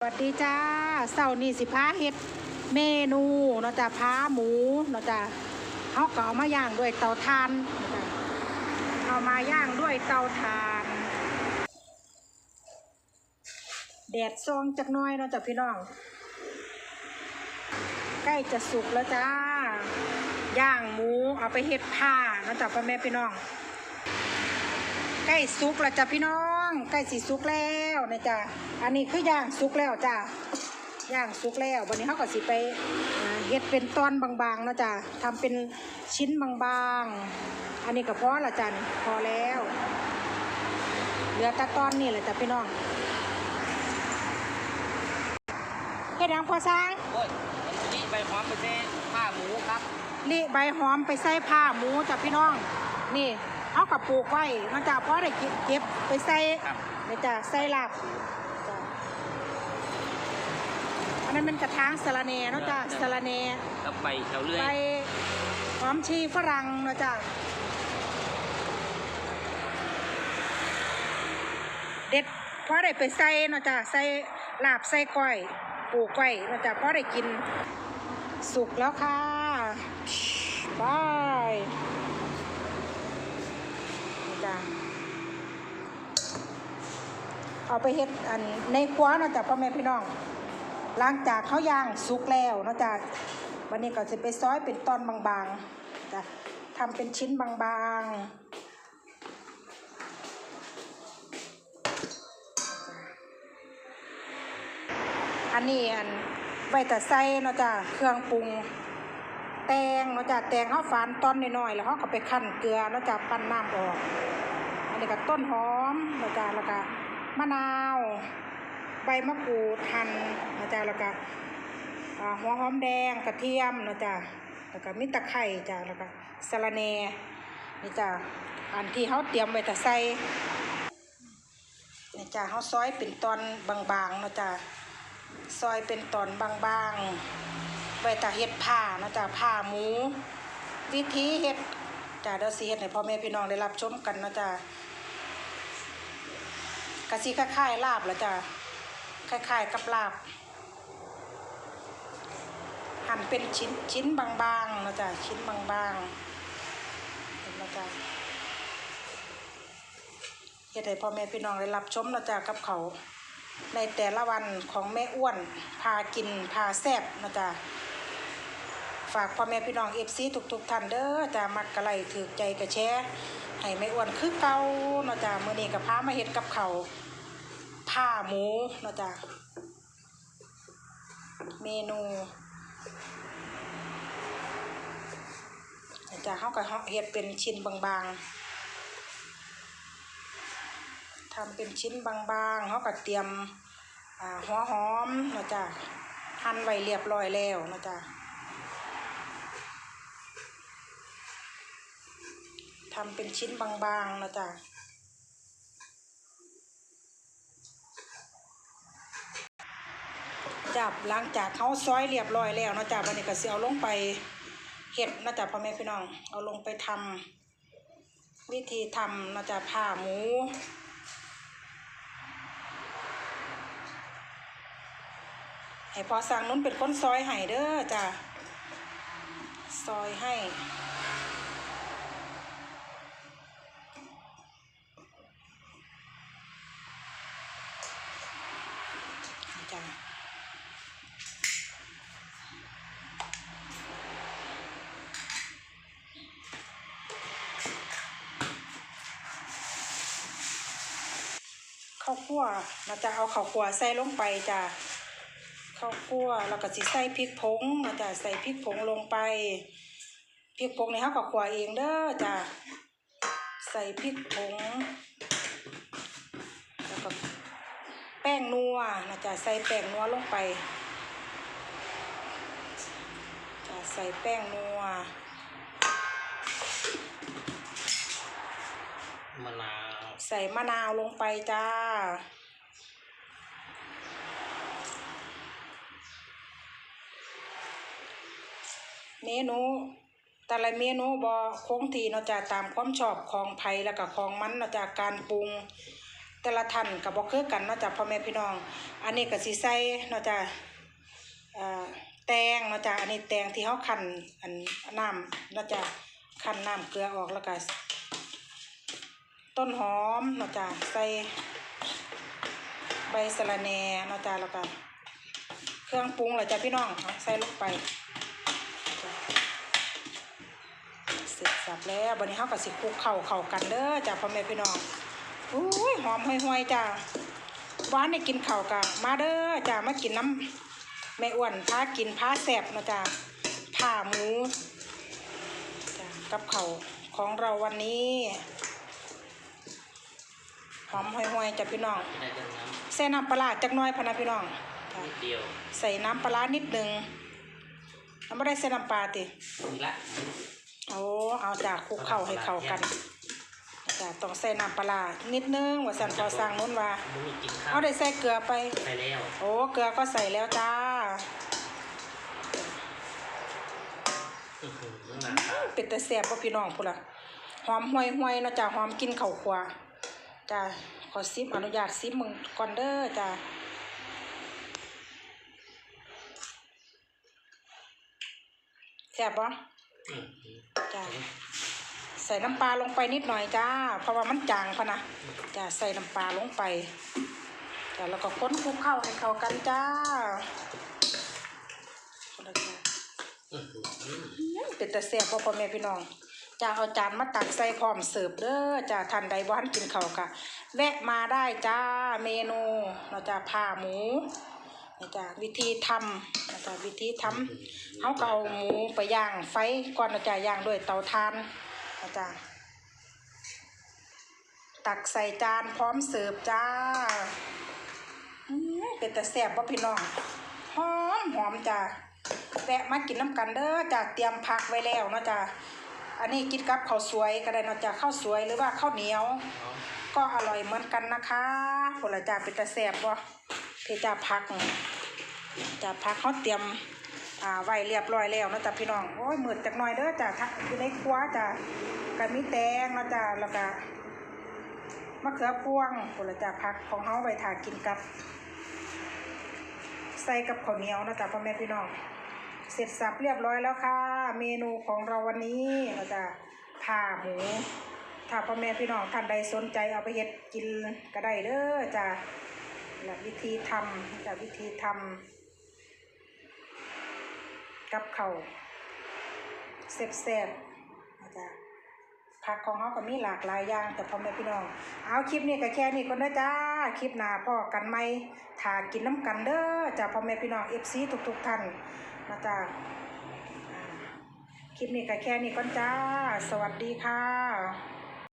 สวัสดีจ้าเสาร์นี้สิพาเฮ็ดเมนูเนาะจ้ะพาหมูเนาะจ้ะเขาก็เอามาย่างด้วยเตาถ่านเนาะจ้ะเอามาย่างด้วยเตาถ่าน แดดซองจักน้อยเนาะจ้ะพี่น้อง ใกล้จะสุกแล้วจ้า ย่างหมูเอาไปเฮ็ดผ้าเนาะจ้ะพ่อแม่พี่น้อง ใกล้สุกแล้วจ้ะพี่น้อง ใกล้สิสุกแล้ว นะจ้ะอันนี้คือย่างสุกแล้วจ้ะย่างสุกแล้ววันนี้เขาก็สิไปอ่าเฮ็ดเป็นตอนบางๆเนาะจ้ะทำเป็นชิ้นบางๆ อันนี้ก็พอละจ้ะนี่พอแล้วเหลือแต่ตอนนี่แหละจ้ะพี่น้องเฮ็ดหยังพอสร้างโอ้ยมันนี่ใบหอมไปเส้ผ้าหมูครับลิใบหอมไปใส่ผ้าหมูจ้ะพี่น้อง นี่เอากับปลูกไว้มันจะพอได้เก็บเก็บไปใส่ครับ เดี๋ยวจะใส่ลาบจ้ะอันนั้นเป็นกระถางสะระเนเนาะจ้ะสะระเนกับใบเฉาเลื่อใบยหอมชีฝรั่งเนาะจ้ะเด็ดพอได้ไปใส่เนาะจ้ะใส่ลาบใส่ก้อยปลูกไว้เนาะจ้ะพอได้กินสุกแล้วค่ะบายนี่จ้ะ เอาไปเฮ็ดอันในครัวเนาะจ้ะพ่อแม่พี่น้องหลังจากเขาวย่างสุกแล้วเนาะจ้ะวันนี้ก็จะไปซอยเป็นตอนบางๆจ้ะทำเป็นชิ้นบางๆ อันนี้อันใบตะไคร้เนาะจ้ะเครื่องปรุงแตงเนาะจ้ะแตงเขาฝานตอนน้อยๆแล้วเขาก็ไปคั่นเกลือเนาะจ้ะปั้นน้ำออก อันนี้ก็ต้นหอมเนาะจ้ะแล้วก็ มะนาว ใบมะกรูดหั่นนาะจ้ะแล้วก็หัวหอมแดงกระเทียมนาะจ้ะแล้วก็มิตะไคร่จ้ะแล้วก็สะระแหน่นี่จ้ะอันที่เขาเตรียมไว้แต่ใส่นี่จ้ะเขาซอยเป็นตอนบางๆนาะจ้ะซอยเป็นตอนบางๆไว้แต่เฮ็ดผ้านาะจ้ะผ้าหมู วิธีเฮ็ดจ้ะเดี๋ยวสิเฮ็ดให้พ่อแม่พี่น้องได้รับชมกันนาะจ้ะ กะสิคล้ายๆลาบละจ้ะคล้ายๆกับลาบ หั่นเป็นชิ้นชิ้นบางๆเนาะจ้ะชิ้นบางๆเห็นนาะจ้ะเฮ็ดให้พ่อแม่พี่น้องได้รับชมเนาะจ้ะกับเขาในแต่ละวันของแม่อ้วน พากินพาแซบเนาะจ้ะ ฝากพ่อแม่พี่น้องเอฟซีทุกๆท่านเด้อจ้ามักกะไลถือใจกระแชร์ให้ไม่อ้วนคือเก่าเนาะจ้ามื้อนี้ก็พามาเฮ็ดกับเขาผ้าหมูเนาะจ้าเมนูเนาจ้าเฮาก็เฮ็ดเป็นชิ้นบางๆทำเป็นชิ้นบางๆเฮาก็เตรียมหัวหอมเนาะจ้าหั่นไว้เรียบร้อยแล้วเนาะจ้า ทำเป็นชิ้นบางๆนะจ๊ะจับหลังจากเขาซอยเรียบร้อยแล้วนะจ๊ะวันนี้ก็สิเอาลงไปเห็ดนะจ๊ะพ่อแม่พี่น้อง เอาลงไปทำวิธีทำนะจ๊ะผ้าหมูให้พอสั่งนู้นเป็นคนซอยให้เด้อจ้ะซอยให้ จ้ะ ข้าวคั่วเราจะเอาข้าวคั่วใส่ลงไปจ้ะข้าวคั่วแล้วก็สิใส่พริกผงเราจะใส่พริกผงลงไปพริกผงในี่เขาก็คั่วเองเด้อจ้ะใส่พริกผงแล้วก็แป้งนัวนะจ๊ะใส่แป้งนัวลงไปจะใส่แป้งนัว มะนาว ใส่มะนาวลงไปจ้า เมนูแต่ละเมนูบอคงทีเนาะจ้ะตามความชอบของไผแล้วก็ของมันเนาะจ้ะการปรุง แต่ละท่านก็บ่คือกันเนาะจ้ะพ่อแม่พี่น้อง อันนี้ก็สิใส่เนาะจ้ะเอ่อแตงเนาะจ้ะอันนี้แตงที่เฮาคั่นอันน้ำเนาะจ้ะคั่นน้ำเกลือออกแล้วก็ ต้นหอมเนาะจ้ะใส่ใบสะระแหน่เนาะจ้ะแล้วก็เครื่องปรุงล่ะจ้ะพี่น้องเอาใส่ลงไปเสร็จสับแล้วบัดนี้เฮาก็สิคลุกเข้าเข้ากันเด้อจ้ะพ่อแม่พี่น้องอุ้ยหอมห่วยๆจ้ะหวานได้กินเข้าวกะมาเด้อจ้ามากินน้ำแม่อ้วนพากินพาแสบเนาะจ้าผ่าหมูจ้ากับเข้าของเราวันนี้ หอมห่วยๆจ้ะพี่น้องไม่ได้เติมน้ใส่น้ำปลาร้าจักหน้อยพะนะพี่น้องำจ้ะนิดเดียวใส่น้ำปลาร้านิดหนึ่งแล้วไม่ได้ใส่น้ำปลาตินี่ละโอ้เอาจากคลุกเข้าให้เข้ากันจ้าต้องใส่น้ำปลาร้านิดนึงว่าสันพอสร้างนู้นว่ามึงกินข้าวเอาได้ใส่เกลือไป ไปแล้วโอ้เกลือก็ใส่แล้วจ้า อื้อหือหนาตาเป็นแต่แซ่บพ่พี่น้องพุ่นล่ะหอมห่วยห่วยๆเนาะจ้าหอมกินข้าวคั่ว จ้าขอซิมอนุญาตซิมมึงก่อนเด้อจ้าแซ่บปะอื้อหือจ้าใส่น้ำปลาลงไปนิดหน่อยจ้า เพราะว่ามันจางพะนะจ้าใส่น้ำปลาลงไปจ้าแล้วก็ค้นคลุกเข้าให้เข้ากันจ้าคนละจ้าอื้อหืออืมเป็นแต่แซ่บพ่อพ่อแม่พี่น้อง จะเอาจานมาตักใส่พร้อมเสิร์ฟเด้อจะทันใดบ้านกินเขาวกะแวะมาได้จ้าเมนูเราจะผ่าหมูนี่จ้าวิธีทำนะจ้าวิธีทำเขาก็เอาหมูไปย่างไฟก่อนนะจ้าย่างด้วยเตาถ่านนะจ้าตักใส่จานพร้อมเสิร์ฟจ้าเป็นแต่แซ่บพ่อพี่น้องหอมหอมจ้าแวะมากินน้ำกันเด้อจ้ะเตรียมผักไว้แล้วเนะจ้ะ อันนี้กินกับข้าวสวยก็ได้เนาะจ้ะข้าวสวยหรือว่าข้าวเหนียว ก็อร่อยเหมือนกันนะคะผลจ้าเป็นตาแซ่บบ่ที่จ้าผักจ้าผักเขาเตรียมอ่าไว้เรียบร้อยแล้วนะจ้ะพี่น้องโอ้ยมืดจักหน่อยเด้อจ้ะทักอยู่ในครัวจ้ะก็มีแตงเนาะจ้ะแล้วก็มะเขือพวงผลละจ้าผักของเฮาไว้ทากินกับ ใส่กับข้าวเหนียวนะจ๊ะพ่อแม่พี่น้อง เสร็จสับเรียบร้อยแล้วค่ะ เมนูของเราวันนี้เราจะผ่าหมู ถ้าพ่อแม่พี่น้องท่านใดสนใจเอาไปเฮ็ดกินก็ได้เด้อจ้ะและวิธีทำจะวิธีทำกับเขาวเสบๆนะจ๊ะ ผักของเขาก็มีหลากหลายอย่าง แต่พ่อแม่พี่น้อง เอาคลิปนี้ก็แค่นี้ก่อนนะจ้า คลิปหน้าพ่อกันไหมถากินน้ำกันเด้อจ้าพ่อแม่พี่น้องเอฟซีทุกๆท่านนะจ้าอ่าคลิปนี้ก็แค่นี้ก่อนจ้า สวัสดีค่ะ